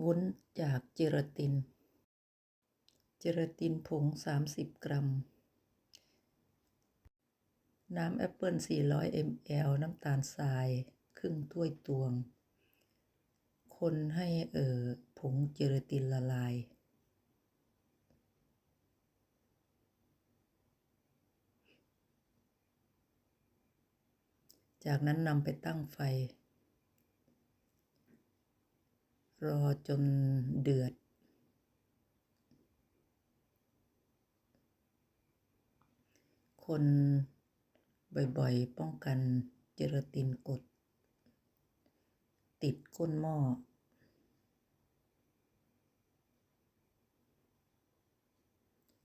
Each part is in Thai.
วุ้นจากเจลาติน เจลาตินผง 30 กรัม น้ำแอปเปิล400 ml น้ำตาลทราย ครึ่งถ้วยตวง คนให้เอ่อผงเจลาตินละลาย จากนั้นนำไปตั้งไฟ รอจนเดือด คนบ่อยๆ ป้องกันเจลาตินกด ติดก้นหม้อ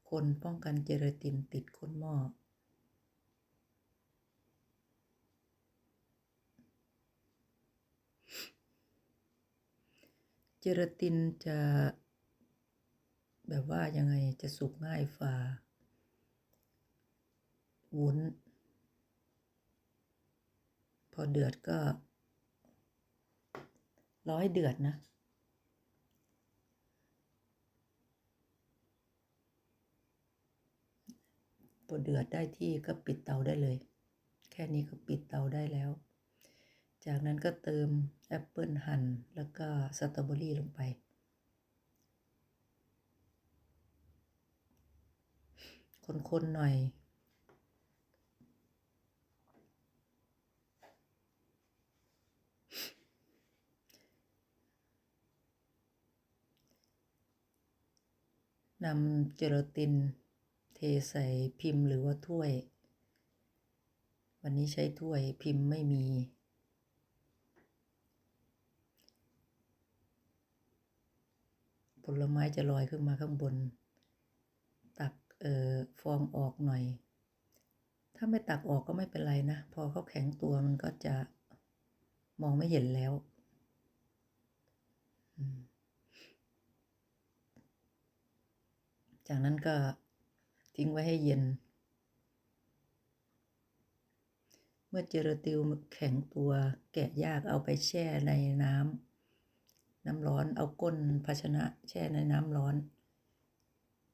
คนป้องกันเจลาตินติดก้นหม้อ เจลาตินจะแบบว่ายังไงจะสุกง่ายฝ่าวุ้น พอเดือดก็ร้อให้เดือดนะ พอเดือดได้ที่ก็ปิดเตาได้เลย แค่นี้ก็ปิดเตาได้แล้ว จากนั้นก็เติมแอปเปิลหั่นแล้วก็สตรอเบอรี่ลงไป คนๆหน่อยนำเจลาติน เทใส่พิมพ์หรือว่าถ้วย วันนี้ใช้ถ้วยพิมพ์ไม่มี ผลไม้จะลอยขึ้นมาข้างบน ตักเอ่อฟองออกหน่อย ถ้าไม่ตักออกก็ไม่เป็นไรนะ พอเขาแข็งตัวมันก็จะมองไม่เห็นแล้วจากนั้นก็ทิ้งไว้ให้เย็น เมื่อเจลาตินแข็งตัวแกะยากเอาไปแช่ในน้ำ น้ำร้อนเอาก้นภาชนะแช่ในน้ำร้อน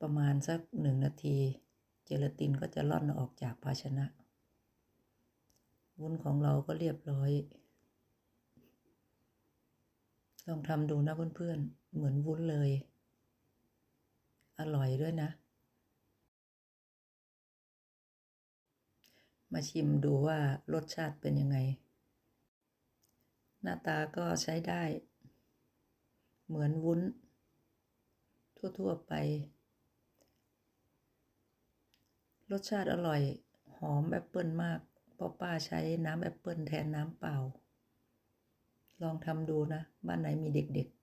ประมาณสักหนึ่งนาที เจลาตินก็จะล่อนออกจากภาชนะวุ้นของเราก็เรียบร้อย ลองทำดูนะเพื่อนๆ เหมือนวุ้นเลย อร่อยด้วยนะ มาชิมดูว่ารสชาติเป็นยังไง หน้าตาก็ใช้ได้ เหมือนวุ้น ทั่ว ๆ ไป รสชาติอร่อย หอมแอปเปิลมากเพราะป้าใช้น้ำแอปเปิลแทนน้ำเปล่า ลองทำดูนะ บ้านไหนมีเด็ก ๆ